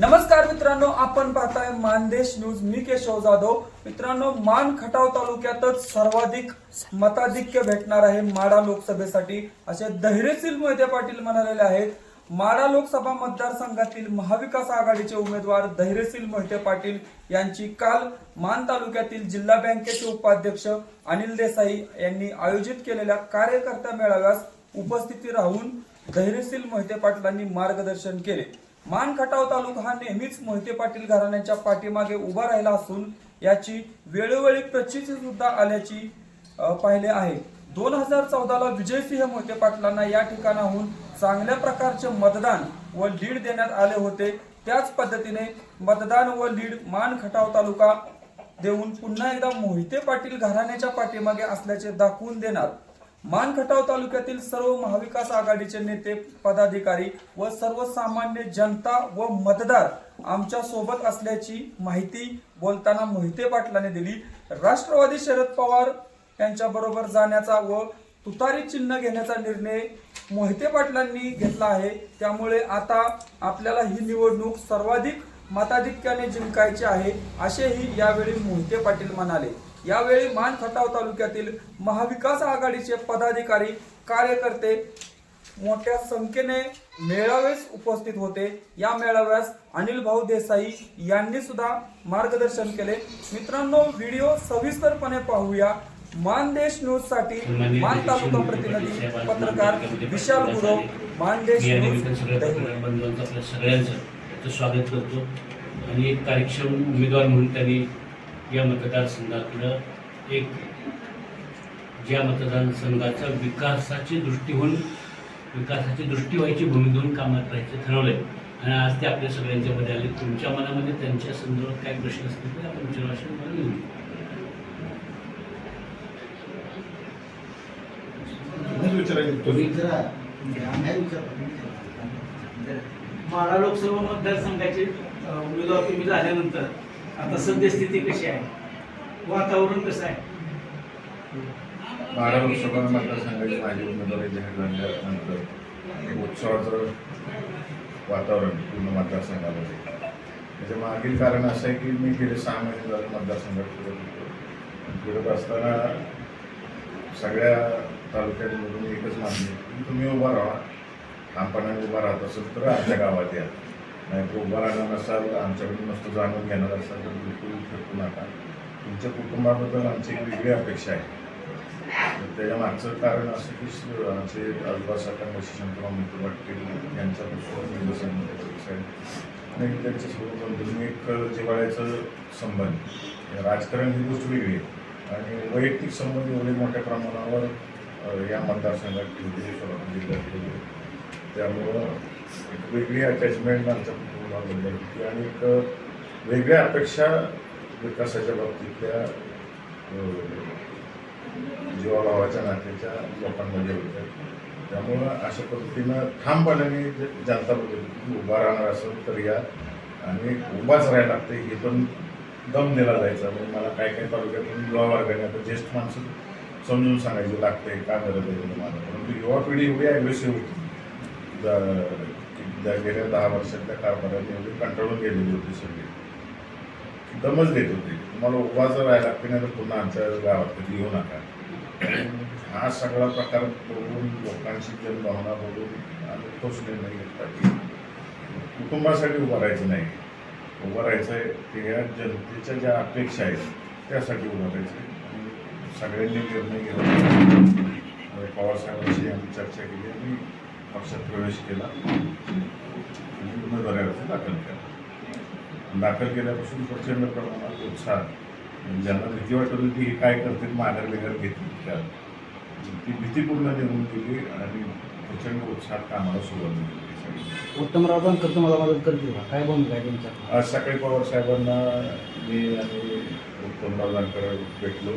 नमस्कार मित्रांनो आपण पाहताय मानदेश न्यूज. मी केशव जाधव. मित्रांनो मान खटाव तालुक्यातच सर्वाधिक मताधिक्य भेटणार आहे माडा लोकसभेसाठी. असे धैर्यशील मोहिते पाटील म्हणालेले आहेत माडा लोकसभा मतदारसंघातील महाविकास आघाडीचे उमेदवार धैर्यशील मोहिते पाटील यांची काल मान तालुक्यातील जिल्हा बँकेचे उपाध्यक्ष अनिल देसाई यांनी आयोजित केलेल्या कार्यकर्ता मेळाव्यास उपस्थिती राहून धैर्यशील मोहिते पाटलांनी मार्गदर्शन केले. मान खटाव तालुका हा नेहमीच मोहिते पाटील घराण्याच्या पाठीमागे उभा राहिला असून याची वेळोवेळी प्रचिती सुद्धा आल्याची पाहिले आहे. दोन हजार चौदाला विजयसिंह मोहिते पाटलांना या ठिकाणाहून चांगल्या प्रकारचे मतदान व लीड देण्यात आले होते. त्याच पद्धतीने मतदान व लीड मान खटाव तालुका देऊन पुन्हा एकदा मोहिते पाटील घराण्याच्या पाठीमागे असल्याचे दाखवून देणार. मानखटाव तालुक्यातील सर्व महाविकास आघाडीचे नेते पदाधिकारी व सर्वसामान्य जनता व मतदार आमच्यासोबत असल्याची माहिती बोलताना मोहिते पाटलांनी दिली. राष्ट्रवादी शरद पवार यांच्या बरोबर जाण्याचा व तुतारी चिन्ह घेण्याचा निर्णय मोहिते पाटलांनी घेतला आहे. त्यामुळे आता आपल्याला ही निवडणूक सर्वाधिक मताधिक्याने जिंकायची आहे असेही यावेळी मोहिते पाटील म्हणाले. यावेळी मान खटाव तालुक्यातील महाविकास आघाडीचे पदाधिकारी कार्यकर्ते मोठ्या संख्येने मेळावेस उपस्थित होते. या मेळाव्यास अनिल भाऊ देसाई यांनी सुद्धा मार्गदर्शन केले. मित्रांनो व्हिडिओ सविस्तरपणे पाहूया. मानदेश न्यूजसाठी मान तालुका प्रतिनिधी पत्रकार विशाल गुरव मानदेश न्यूज सगळ्यांचं याचं स्वागत करतो. आणि एक कार्यक्षम उमेदवार म्हणून त्यांनी या मतदारसंघातलं एक ज्या मतदारसंघाचा विकासाची दृष्टीहून विकासाची दृष्टी व्हायची भूमिकेहून कामात राहायचं ठरवलंय. आणि आज ते आपल्या त्यांच्या मध्ये आले. तुमच्या मनामध्ये त्यांच्या संदर्भात काय प्रश्न असतील तर आपण विचाराशी मला येऊ. तुम्ही. माढा लोकसभा मतदारसंघाचे उमेदवार तुम्ही झाल्यानंतर आता सद्यस्थिती कशी आहे? वातावरण कसं आहे? बारा लोकसभा मतदारसंघाची माझी उमेदवारी जाहीर झाल्यानंतर एक उत्सवाचं वातावरण पूर्ण मतदारसंघामध्ये त्याच्या मागील कारण असं आहे की मी गेले सहा महिने झाले मतदारसंघात फिरत होतो. फिरत असताना सगळ्या तालुक्यांमधून एकच मागणी की तुम्ही उभा राहा. ठामपणाने उभा राहत असेल तर आमच्या गावात या. नाही तो उभा राहणार नसाल आमच्याकडून नसतं जाणून घेणार असाल तर बिलकुल फिरकू नका. तुमच्या कुटुंबाबद्दल आमची एक वेगळी अपेक्षा आहे. तर त्याच्या मागचं कारण असं की आमचे आजोबा साकार शंकरराव मित्र पाटील यांच्यापासून आहे. आणि त्यांच्यासोबत बंधूंनी एक जिवाळ्याचं संबंध. राजकारण ही गोष्ट वेगळी आहे. आणि वैयक्तिक संबंध एवढे मोठ्या प्रमाणावर या मतदारसंघात ठेवले सोलापूर जिल्ह्यात ठेवले त्यामुळं वेगळी अटॅचमेंट आमच्या कुटुंबाबद्दल होती आणि एक वेगळ्या अपेक्षा विकासाच्या बाबतीतल्या जीवाभावाच्या नात्याच्या लोकांमध्ये होत्या. त्यामुळं अशा पद्धतीनं ठामपणाने ज- जनता पद्धती उभा राहणार असेल तर या आणि उभाच राहायला लागते हे पण दम दिला जायचा. म्हणजे मला काय काय तालुक्यातून युवा वर्गाने आता ज्येष्ठ माणसं समजून सांगायचं लागतंय का गरज आहे तुम्हाला परंतु युवा पिढी एवढी ॲग्रेसिव्ह होती. ज्या गेल्या दहा वर्षातल्या कारभाराने एवढी कंटाळून गेलेली होती सगळी. दमच देत होते. तुम्हाला उभा जर राहायला लागते नाही तर पुन्हा आमच्या गावात कधी येऊ नका. हा सगळा प्रकार बघून लोकांची जनभावना बघून आम्ही तोच निर्णय घेतला की कुटुंबासाठी उभं राहायचं नाही. उभं राहायचं आहे की या जनतेच्या ज्या अपेक्षा आहेत त्यासाठी उभं राहायचं आहे सगळ्यांनी निर्णय घेतला. पवारसाहेबांशी आम्ही चर्चा केली आणि पक्षात प्रवेश केला. आणि उमेदवारी अर्ज दाखल केला. दाखल केल्यापासून प्रचंड प्रमाणात उत्साह. ज्यांना भीती वाटत होती की काय करतील माघार बिघार घेतील त्या ती भीती पूर्ण निघून गेली आणि प्रचंड उत्साहात कामाला सुरुवात झाली. उत्तमराव बनकर तुम्हाला मदत करतील का? काय भूमिका आहे तुमच्या आज सकाळी पवार साहेबांना मी आणि उत्तमराव जानकर भेटलो.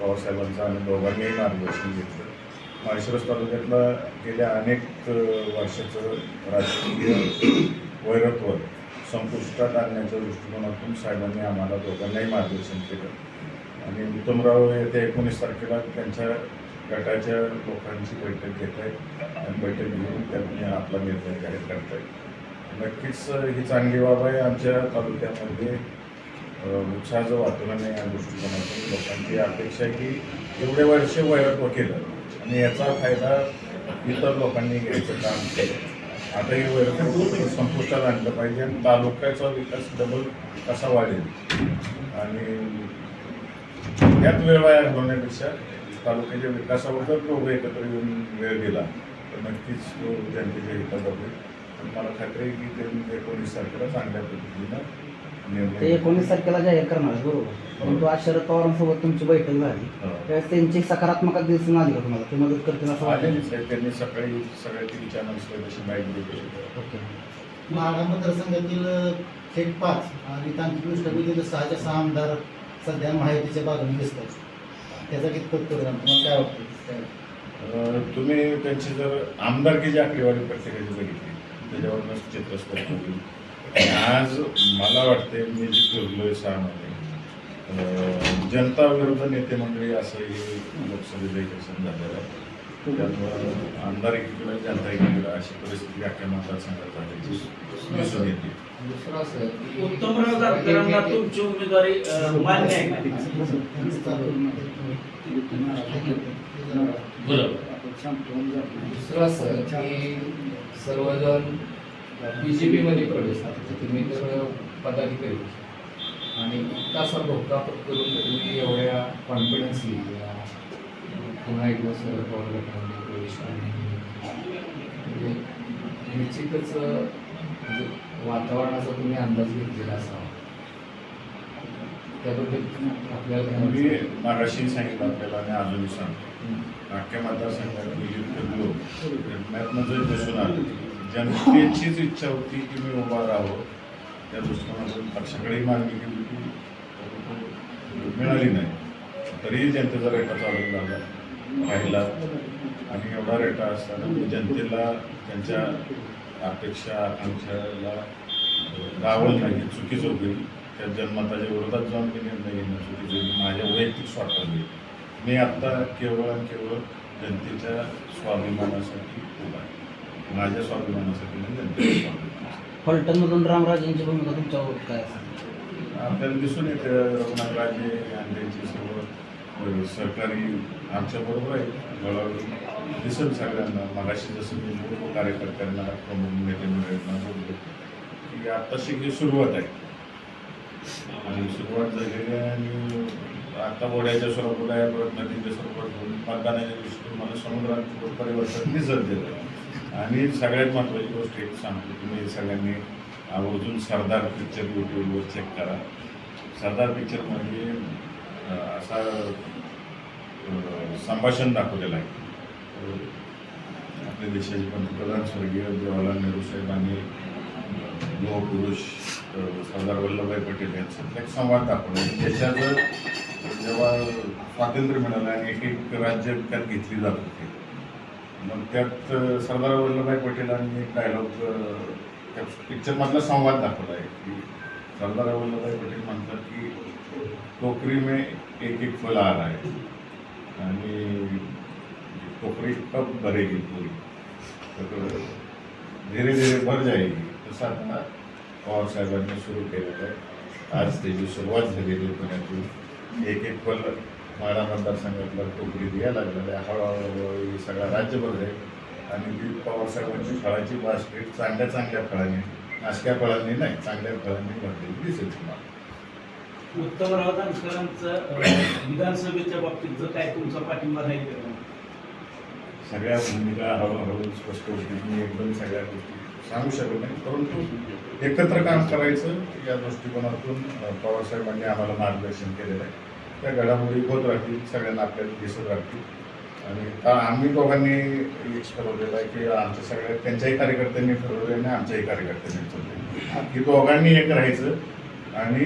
पवार साहेबांचं आणि दोघांनीही मार्गदर्शन घेतलं. माळशिरस तालुक्यातला गेल्या अनेक वर्षाचं राजकीय वैरत्व संपुष्टात आणण्याच्या दृष्टिकोनातून साहेबांनी आम्हाला दोघांनाही मार्गदर्शन केलं. आणि उत्तमराव येत्या एकोणीस तारखेला त्यांच्या गटाच्या लोकांची बैठक घेत आहेत आणि बैठक घेऊन त्यांनी आपला निर्णय जाहीर करतायत नक्कीच ही चांगली बाब आहे. आमच्या तालुक्यामध्ये अ, उत्साहाचं वातावरण आहे या दृष्टिकोनातून. लोकांची अपेक्षा आहे की एवढे वर्ष वैरत्व केलं. आणि याचा फायदा इतर लोकांनी घ्यायचं काम केलं. आता हे वैरत्व संपुष्टात आणलं पाहिजे आणि तालुक्याचा विकास डबल कसा वाढेल? आणि यात वेळ वाया घालवण्यापेक्षा तालुक्याच्या विकासावर जर एकत्र येऊन वेळ दिला तर नक्कीच तो जनतेच्या हिताचा होईल. मला खात्री आहे की ते एकोणीस तारखेला चांगल्या पद्धतीनं ते एकोणीस तारखेला जाहीर करणार आहे, बरोबर परंतु आज शरद पवारांसोबत तुमची बैठक झाली. हो. त्यावेळेस त्यांची सकारात्मक दिसून आली का तुम्हाला? ते मदत करतील असं वाटलं त्यांनी सकाळी सगळ्या टी व्ही चॅनल्सला तशी माहिती दिली. ओके. माढा मतदारसंघातील थेट पाच आणि तांत्रिकदृष्ट्या सहाच्या सहा आमदार सध्या माहितीच्या बाजूने दिसतात. त्याचा कितपत परिणाम? तुम्हाला काय वाटतं? तुम्ही त्यांची जर आमदारकीची आकडेवारी प्रत्येकाची बघितली त्याच्यावरूनच चित्र स्पष्ट होईल. आज मला वाटते मी जे फिरलोय सहामध्ये अं, जनता विरुद्ध नेते मंडळी असं हे लोकसभेचं इलेक्शन झालेलं आहे. त्यामुळं आमदार एकीकडे जनता एकीकडे अशी परिस्थिती अख्ख्या मतदारसंघात झाल्याची दिसून येते. उत्तमराव जानकरांना तुमची उमेदवारी मान्य आहे बरोबर दुसरं असं की सर्वजण बी जे पीमध्ये प्रवेश करतात तुम्ही तर पदाधिकारी. आणि इतका असा धोका पत्करून तुम्ही एवढ्या कॉन्फिडन्सली पुन्हा एकदा शरद पवार गटामध्ये प्रवेश करणे. म्हणजे निश्चितच म्हणजे वातावरणाचा तुम्ही अंदाज घेतलेला असावा. त्याबद्दल आपल्याला मी? मागाशी सांगितलं आपल्याला आणि अजूनही सांगतो. अख्ख्या मतदारसंघात मी जे फिरलो फिरण्यातनं जर दिसून आलं. जनतेचीच इच्छा होती की मी उभा राहावं. त्या दृष्टिकोनातून पक्षाकडेही मागणी केली की परंतु मिळाली नाही. तरीही जनतेचा रेटा चालू झाला राहिला. आणि एवढा रेटा असताना जनतेला त्यांच्या अपेक्षा आकांक्षाला रावल नाही चुकीचं होईल. त्या जनमताच्या विरोधात जाऊन मी निर्णय घेणं चुकीचं होईल. माझ्या वैयक्तिक स्वार्थाने मी आत्ता केवळ आणि केवळ जनतेच्या स्वाभिमानासाठी उभा आहे. माझ्या स्वाभिमानासाठी नाही स्वाभिमानासाठी. फलटणमधून रामराजेंची भूमिका तुमच्यावर काय असेल? आपल्याला दिसून येते रघुनाथ राजे आणि त्यांची सर्व सहकारी आमच्याबरोबर आहे बळावून दिसेल सगळ्यांना. मगाशी जसं मी पूर्व कार्यकर्त्यांना प्रमुख नेते मंडळींना बोललो की आत्ताशी ही सुरुवात आहे. आणि सुरुवात झालेली आहे आणि आता बोड्याच्या स्वरूपात आहे परत नदीच्या स्वरूपात मतदानाच्या दृष्टीने मला समुद्रात परिवर्तन दिसत गेलं आणि सगळ्यात महत्त्वाची गोष्ट एक सांगतो तुम्ही म्हणजे सगळ्यांनी आवर्जून सरदार पिक्चर यूट्यूबवर चेक करा. सरदार पिक्चरमध्ये म्हणजे, असा संभाषण दाखवलेलं आहे. आपल्या देशाचे पंतप्रधान स्वर्गीय जवाहरलाल नेहरू साहेबांनी लोहपुरुष सरदार वल्लभभाई पटेल यांचा एक संवाद दाखवला. म्हणजे देशाचं जेव्हा स्वातंत्र्य मिळालं आणि एक एक राज्य त्यात घेतली जात होती मग त्यात सरदार वल्लभभाई पटेलांनी एक डायलॉग त्या पिक्चरमधला संवाद दाखवला आहे की सरदार वल्लभभाई पटेल म्हणतात की टोकरी में एक एक फल आ रहा है. आणि टोकरी कब भरेगी पूरी? तर धीरे धीरे भर जाएगी. तसं आता पवारसाहेबांनी सुरू केलेलं आहे. आज त्याची सुरुवात झालेली पुण्यातून एक एक फल माडा मतदारसंघातला टोकरी द्यायला लागलेला आहे. हळूहळू सगळा राज्यभर आहे. आणि ती पवार साहेबांची फळाची बास्केट चांगल्या चांगल्या फळांनी नाशक्या फळांनी नाही चांगल्या फळांनी भरलेली दिसेल तुम्हाला. उत्तमराव जानकरांचं विधानसभेच्या बाबतीत जर काय तुमचा पाठिंबा राहील का? सगळ्या भूमिका हळूहळू स्पष्ट होतील मी एकदम सगळ्या गोष्टी सांगू शकत नाही परंतु एकत्र काम करायचं या दृष्टिकोनातून पवारसाहेबांनी आम्हाला मार्गदर्शन केलेलं आहे. त्या घडामोडी होत राहतील सगळ्यांना आपल्याला दिसत राहतील. आणि का आम्ही दोघांनी एक ठरवलेलं आहे की आमच्या सगळ्या त्यांच्याही कार्यकर्त्यांनी ठरवलं आणि आमच्याही कार्यकर्त्यांनी ठरवलं की दोघांनी एक राहायचं आणि